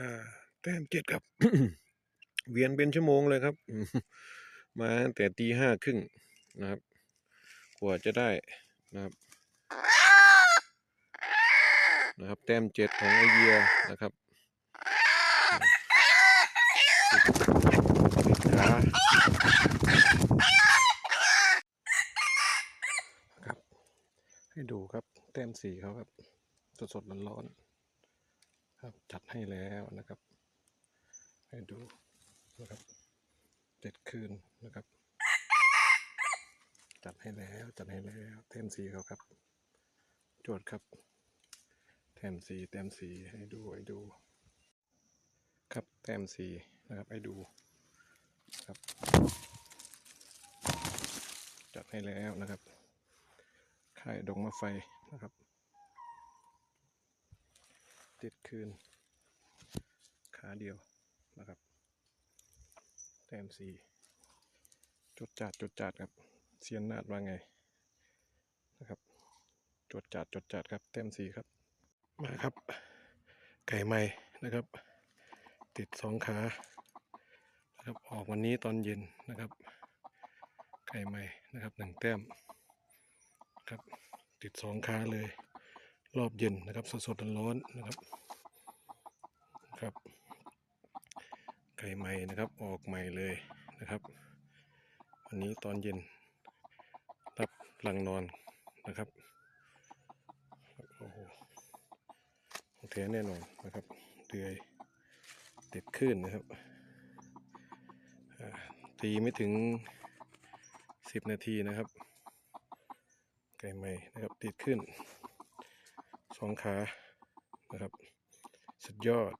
อ่าแต้มเจ็ดครับ เวียนเป็นชั่วโมงเลยครับ มาแต่ตีห้าครึ่งนะครับ กว่าจะได้นะครับ นะครับ แต้มเจ็ดของไอเยียนะครับขาครับ ให้ดูครับ แต้มสีเขาครับ สดๆร้อนๆ ครับ จัดให้แล้วนะครับ ให้ดูนะครับเจ็ดคืนนะครับ จัดให้แล้วจัดให้แล้วแต้มสีเขาครับจทย์ครับแต้มสีแต้มสีให้ดูให้ดู ครับแต้มสีนะครับให้ดูครับ จัดให้แล้วนะครับค่ายดงมะไฟนะครับ ติดคืน ขาเดียวนะครับ แต้มสีจดจัดจดจัดครับเซียนนาดว่าไงนะครับจดจัดจดจัดครับแต้มสีครับมาครับ ไก่ใหม่นะครับ ติดสองขานะครับออกวันนี้ตอนเย็นนะครับ ไก่ใหม่นะครับหนึ่งแต้มครับ ติดสองขาเลย รอบเย็นนะครับสดสดๆร้อนๆนะครับครับ ไก่ใหม่นะครับออกใหม่เลยนะครับ วันนี้ตอนเย็นรับหลังนอนนะครับโอ้โหแท้แน่นอนนะครับเดือยติดขึ้นนะครับตีไม่ถึงสิบนาทีนะครับ ไก่ใหม่นะครับติดขึ้น สองขานะครับ สุดยอด